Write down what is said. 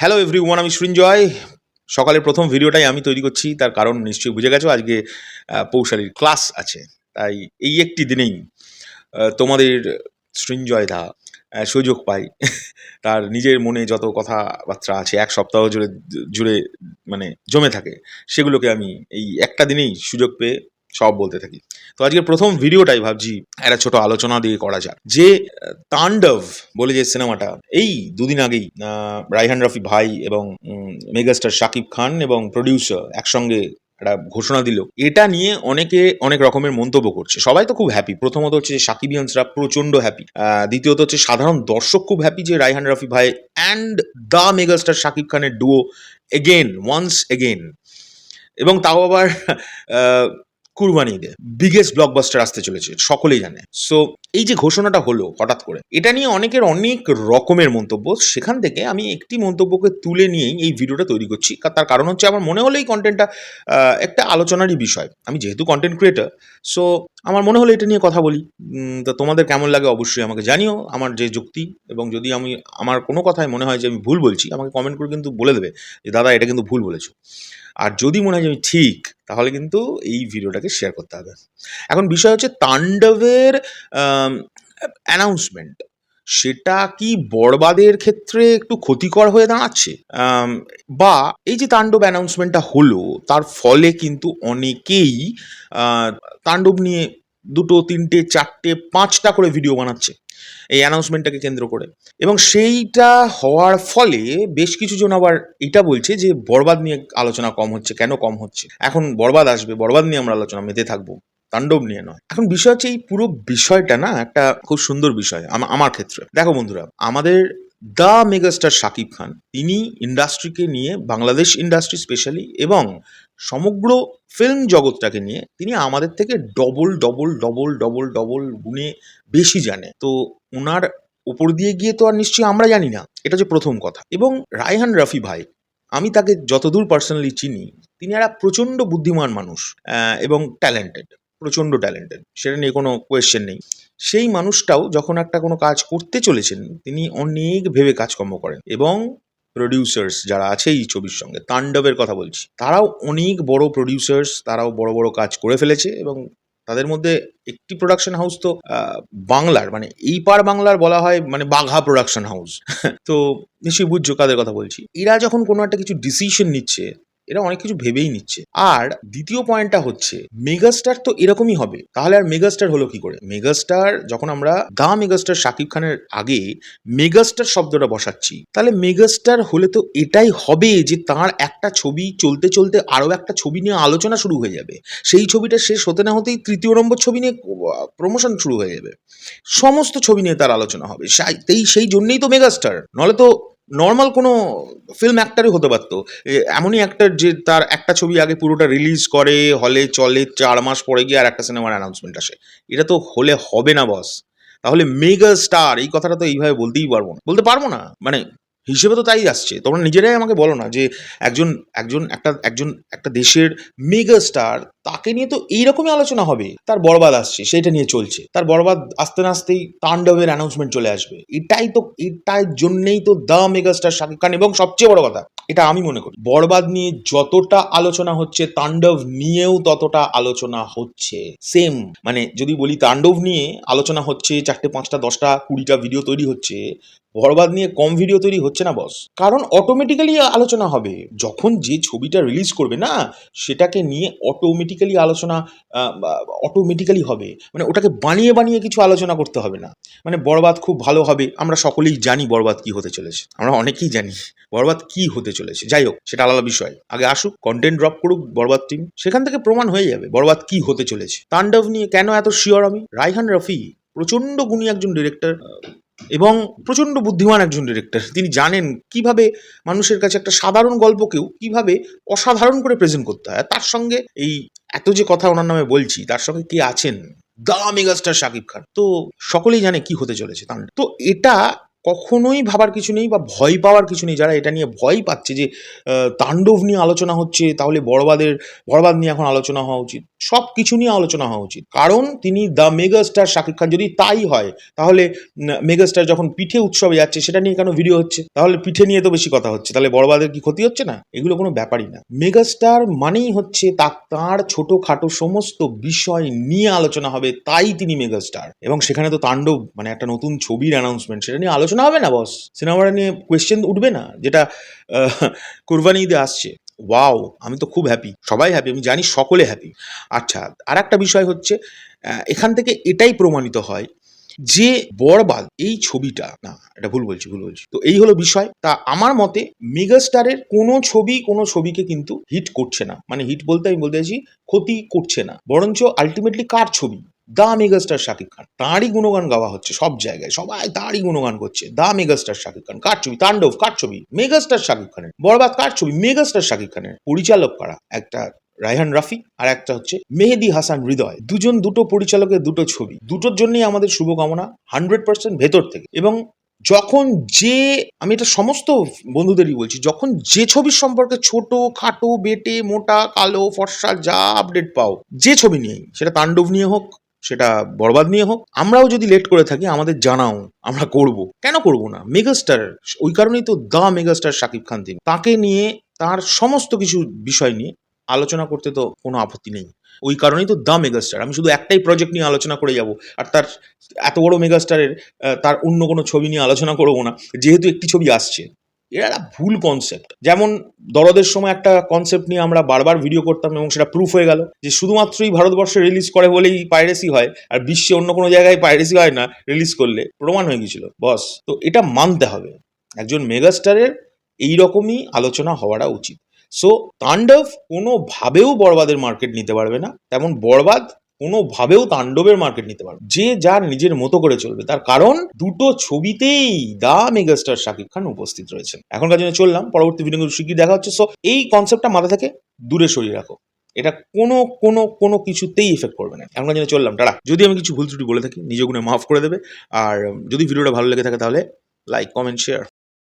Hello every one আমি সৃঞ্জয় সকালের প্রথম ভিডিওটাই আমি তৈরি করছি, তার কারণ নিশ্চয়ই বুঝে গেছো, আজকে পৌশালীর ক্লাস আছে। তাই এই একটি দিনেই তোমাদের সৃঞ্জয় দা সুযোগ পাই। তার নিজের মনে যত কথাবার্তা আছে, এক সপ্তাহ জুড়ে জুড়ে মানে জমে থাকে, সেগুলোকে আমি এই একটা দিনেই সুযোগ পেয়ে সব বলতে থাকি। তো আজকের প্রথম ভিডিওটাই ভাবছি একটা ছোট আলোচনা দিয়ে করা যাক। যে তাণ্ডব বলে যে সিনেমাটা, এই দুদিন আগেই রাইহান রফি ভাই এবং মেগাস্টার শাকিব খান এবং প্রডিউসার একসঙ্গে একটা ঘোষণা দিল। এটা নিয়ে অনেকে অনেক রকমের মন্তব্য করছে। সবাই তো খুব হ্যাপি প্রথমত হচ্ছে যে সাকিবিয়ানসরা প্রচণ্ড হ্যাপি দ্বিতীয়ত হচ্ছে সাধারণ দর্শক খুব হ্যাপি যে রাইহান রফি ভাই অ্যান্ড দ্য মেগাস্টার শাকিব খানের ডুও এগেন ওয়ান্স এগেন এবং তাও আবার কুরবানি ঈদে বিগেস্ট ব্লকবাস্টার আসতে চলেছে, সকলেই জানে। সো এই যে ঘোষণাটা হলো হঠাৎ করে, এটা নিয়ে অনেকের অনেক রকমের মন্তব্য। সেখান থেকে আমি একটি মন্তব্যকে তুলে নিয়েই এই ভিডিওটা তৈরি করছি। তার কারণ হচ্ছে আমার মনে হলো এই কন্টেন্টটা একটা আলোচনারই বিষয়। আমি যেহেতু কন্টেন্ট ক্রিয়েটার সো আমার মনে হলো এটা নিয়ে কথা বলি। তো তোমাদের কেমন লাগে অবশ্যই আমাকে জানিও। আমার যে যুক্তি, এবং যদি আমি, আমার কোনো কথায় মনে হয় যে আমি ভুল বলছি, আমাকে কমেন্ট করে কিন্তু বলে দেবে যে, দাদা, এটা কিন্তু ভুল বলেছ। আর যদি মনে হয় আমি ঠিক, তাহলে কিন্তু এই ভিডিওটাকে শেয়ার করতে হবে। এখন বিষয় হচ্ছে তাণ্ডবের অ্যানাউন্সমেন্ট সেটা কি বড়বাদের ক্ষেত্রে একটু ক্ষতিকর হয়ে দাঁড়াচ্ছে? বা এই যে তাণ্ডব অ্যানাউন্সমেন্টটা হলো, তার ফলে কিন্তু অনেকেই তাণ্ডব নিয়ে দুটো, তিনটে, চারটে, পাঁচটা করে ভিডিও বানাচ্ছে এই অ্যানাউন্সমেন্টটাকে কেন্দ্র করে। এবং সেইটা হওয়ার ফলে বেশ কিছু জন আবার এটা বলছে যে বরবাদ নিয়ে আলোচনা কম হচ্ছে, কেন কম হচ্ছে? এখন বরবাদ আসবে, বরবাদ নিয়ে আমরা আলোচনা, মেতে থাকব, তাণ্ডব নিয়ে নয়। এখন বিষয় হচ্ছে এই পুরো বিষয়টা না একটা খুব সুন্দর বিষয় আমার ক্ষেত্রে। দেখো বন্ধুরা, আমাদের দ্য মেগাস্টার শাকিব খান। তিনি ইন্ডাস্ট্রিকে নিয়ে, বাংলাদেশ ইন্ডাস্ট্রি স্পেশালি, এবং সমগ্র ফিল্ম জগৎটাকে নিয়ে তিনি আমাদের থেকে double double double double double গুণে বেশি জানে। তো ওনার উপর দিয়ে গিয়ে তো আর নিশ্চয়ই আমরা জানি না। এটা হচ্ছে প্রথম কথা। এবং রায়হান রাফি ভাই, আমি তাকে যতদূর পার্সোনালি চিনি, তিনি একটা প্রচণ্ড বুদ্ধিমান মানুষ এবং ট্যালেন্টেড প্রচণ্ড ট্যালেন্টেড সেটা নিয়ে কোনো কোয়েশ্চেন নেই। সেই মানুষটাও যখন একটা কোনো কাজ করতে চলেছেন, তিনি অনেক ভেবে কাজকর্ম করেন এবং প্রডিউসার্স যারা আছে এই ছবির সঙ্গে, তাণ্ডবের কথা বলছি, তারাও অনেক বড় প্রডিউসার্স তারাও বড় বড় কাজ করে ফেলেছে এবং তাদের মধ্যে একটি প্রোডাকশন হাউস তো বাংলার মানে এই পার বাংলার বলা হয় মানে বাঘা প্রোডাকশন হাউস তো নিশ্চয়ই বুঝছ কাদের কথা বলছি। এরা যখন কোনো একটা কিছু ডিসিশন নিচ্ছে এরা অনেক কিছু ভেবেই নিচ্ছে। আর দ্বিতীয় পয়েন্টটা হচ্ছে মেগাস্টার তো এরকমই হবে। তাহলে আর মেগাস্টার হলো কি করে? মেগাস্টার যখন আমরা দা মেগাস্টার শাকিব খানের আগে মেগাস্টার শব্দটা বসাচ্ছি, তাহলে মেগাস্টার হলে তো এটাই হবে যে তার একটা ছবি চলতে চলতে আরও একটা ছবি নিয়ে আলোচনা শুরু হয়ে যাবে। সেই ছবিটা শেষ হতে না হতেই তৃতীয় নম্বর ছবি নিয়ে প্রমোশন শুরু হয়ে যাবে। সমস্ত ছবি নিয়ে তার আলোচনা হবে। সেই- জন্যই তো মেগাস্টার নলে তো নর্মাল কোনো ফিল্ম অ্যাক্টারই হতে পারতো। এমনই অ্যাক্টার যে তার একটা ছবি আগে পুরোটা রিলিজ করে, হলে চলে চার মাস পরে গিয়ে আর একটা সিনেমার অ্যানাউন্সমেন্ট আসে। এটা তো হলে হবে না বস তাহলে মেগা স্টার এই কথাটা তো এইভাবে বলতেই পারব না। বলতে পারব না। মানে হিসেবে তো তাই আসছে। তোমরা নিজেরাই আমাকে বলো না যে একজন একজন একটা একজন একটা দেশের মেগা স্টার তাকে নিয়ে তো এইরকমই আলোচনা হবে। তার বরবাদ আসছে, সেটা নিয়ে চলছে। তার বরবাদ আসতে না আসতেই তাণ্ডবের অ্যানাউন্সমেন্ট চলে আসবে। এটাই তো এটার জন্যেই তো the mega star Shakib Khan এবং সবচেয়ে বড় কথা, এটা আমি মনে করি। বরবাদ নিয়ে যতটা আলোচনা হচ্ছে তাণ্ডব নিয়েও ততটা আলোচনা হচ্ছে। সেম মানে যদি বলি তাণ্ডব নিয়ে আলোচনা হচ্ছে, চারটে, পাঁচটা, দশটা, কুড়িটা ভিডিও তৈরি হচ্ছে বরবাদ নিয়ে কম ভিডিও তৈরি হচ্ছে না বস কারণ অটোমেটিক্যালি আলোচনা হবে। যখন যে ছবিটা রিলিজ করবে না, সেটাকে নিয়ে অটোমেটিক্যালি আলোচনা অটোমেটিক্যালি হবে। মানে ওটাকে বানিয়ে বানিয়ে কিছু আলোচনা করতে হবে না। মানে বরবাদ খুব ভালো হবে। আমরা সকলেই জানি বরবাদ কি হতে চলেছে। আমরা অনেকেই জানি বরবাদ কি হতে চলেছে। যাই হোক, সেটা আলাদা বিষয়। আগে আসুক কন্টেন্ট ড্রপ করুক, বরবাদ টিম সেখান থেকে প্রমাণ হয়ে যাবে বরবাদ কি হতে চলেছে। তাণ্ডব নিয়ে কেন এত শিওর আমি? রাইহান রফি প্রচণ্ড গুণী একজন ডিরেক্টর এবং প্রচণ্ড বুদ্ধিমান একজন ডিরেক্টর তিনি জানেন কীভাবে মানুষের কাছে একটা সাধারণ গল্পকেও কীভাবে অসাধারণ করে প্রেজেন্ট করতে হয়। তার সঙ্গে এই এত যে কথা ওনার নামে বলছি, তার সঙ্গে কে আছেন? The megastar Shakib Khan. তো সকলেই জানে কি হতে চলেছে তাণ্ডব তো এটা কখনোই ভাবার কিছু নেই বা ভয় পাওয়ার কিছু নেই। যারা এটা নিয়ে ভয় পাচ্ছে যে তাণ্ডব নিয়ে আলোচনা হচ্ছে, তাহলে বড়বাদের, বড়বাদ নিয়ে এখন আলোচনা হওয়া উচিত। সব কিছু নিয়ে আলোচনা হওয়া উচিত। কারণ তিনি the mega star Shakib Khan যদি তাই হয়, তাহলে মেগাস্টার যখন পিঠে উৎসবে যাচ্ছে, সেটা নিয়ে কেন ভিডিও হচ্ছে? তাহলে পিঠে নিয়ে তো বেশি কথা হচ্ছে। তাহলে বড়বাদের কি ক্ষতি হচ্ছে না? এগুলো কোনো ব্যাপারই না। মেগা স্টার মানেই হচ্ছে তা, তার ছোটখাটো সমস্ত বিষয় নিয়ে আলোচনা হবে, তাই তিনি মেগাস্টার এবং সেখানে তো তাণ্ডব মানে একটা নতুন ছবির অ্যানাউন্সমেন্ট সেটা নিয়ে আলোচনা হবে না বস সিনেমাটা নিয়ে কোয়েশ্চেন উঠবে না, যেটা কুরবানি ঈদে আসছে। ওয়াও আমি তো খুব হ্যাপি সবাই হ্যাপি আমি জানি সকলে হ্যাপি আচ্ছা আর একটা বিষয় হচ্ছে এখান থেকে এটাই প্রমাণিত হয় যে বরবাদ এই ছবিটা, না, এটা ভুল বলছি ভুল বলছি। তো এই হলো বিষয়, তা আমার মতে মেগাস্টারের কোনো ছবি, কোনো ছবিকে কিন্তু হিট করছে না। মানে হিট বলতে আমি বলতে চাইছি ক্ষতি করছে না। বরঞ্চ আলটিমেটলি কার ছবি? The megastar Shakib Khan. তাঁরই গুণগান গাওয়া হচ্ছে সব জায়গায়। সবাই তাঁরই গুণগান করছে। দা মেগাস্টার শাকিব খান। কার ছবি? তাণ্ডব, কার ছবি? মেগাস্টার শাকিব খানের। বরবাদ, কার ছবি? মেগাস্টার শাকিব খানের। পরিচালক কারা? একটা রায়হান রাফি আর একটা হচ্ছে মেহেদি হাসান হৃদয়। দুজন দুটো পরিচালকের দুটো ছবি। দুটোর জন্যই আমাদের শুভকামনা হান্ড্রেড পার্সেন্ট ভেতর থেকে। এবং যখন যে, আমি এটা সমস্ত বন্ধুদেরই বলছি, যখন যে ছবির সম্পর্কে ছোট, খাটো, বেটে, মোটা, কালো, ফর্সা, যা আপডেট পাও, যে ছবি নিয়েই, সেটা তাণ্ডব নিয়ে হোক সেটা বরবাদ নিয়ে হোক, আমরাও যদি লেট করে থাকি, আমাদের জানাও, আমরা করব। কেন করব না? মেগাস্টার ওই কারণেই তো দ্য মেগাস্টার শাকিব খান তিনি। তাকে নিয়ে, তার সমস্ত কিছু বিষয় নিয়ে আলোচনা করতে তো কোনো আপত্তি নেই। ওই কারণেই তো দ্য মেগাস্টার আমি শুধু একটাই প্রজেক্ট নিয়ে আলোচনা করে যাব, আর তার এত বড় মেগাস্টারের তার অন্য কোনো ছবি নিয়ে আলোচনা করব না। যেহেতু একটি ছবি আসছে এটা একটা ভুল কনসেপ্ট যেমন দরদের সময় একটা কনসেপ্ট নিয়ে আমরা বারবার ভিডিও করতাম এবং সেটা প্রুফ হয়ে গেল যে শুধুমাত্রই ভারতবর্ষে রিলিজ করে বলেই পাইরেসি হয় আর বিশ্বে অন্য কোনো জায়গায় পাইরেসি হয় না রিলিজ করলে প্রমাণ হয়ে গেছিল বস, তো এটা মানতে হবে। একজন মেগাস্টারের এইরকমই আলোচনা হওয়াটা উচিত। সো তাণ্ডব কোনোভাবেও বরবাদের মার্কেট নিতে পারবে না। তেমন বরবাদ কোনোভাবেও তাণ্ডবের মার্কেট নিতে পারবে যে যার নিজের মতো করে চলবে, তার কারণ দুটো ছবিতেই দা মেগাস্টার শাকিব খান উপস্থিত রয়েছেন। এখনকার জন্য চললাম, পরবর্তী ভিডিও শিগগির দেখা হচ্ছে? সো এই কনসেপ্টটা মাথা থেকে দূরে সরিয়ে রাখো। এটা কোনো কোনো কোনো কিছুতেই এফেক্ট করবে না। এখনকার জন্য চললাম, টাটা। যদি আমি কিছু ভুল ত্রুটি বলে থাকি, নিজ গুণে মাফ করে দেবে। আর যদি ভিডিওটা ভালো লেগে থাকে তাহলে লাইক কমেন্ট শেয়ার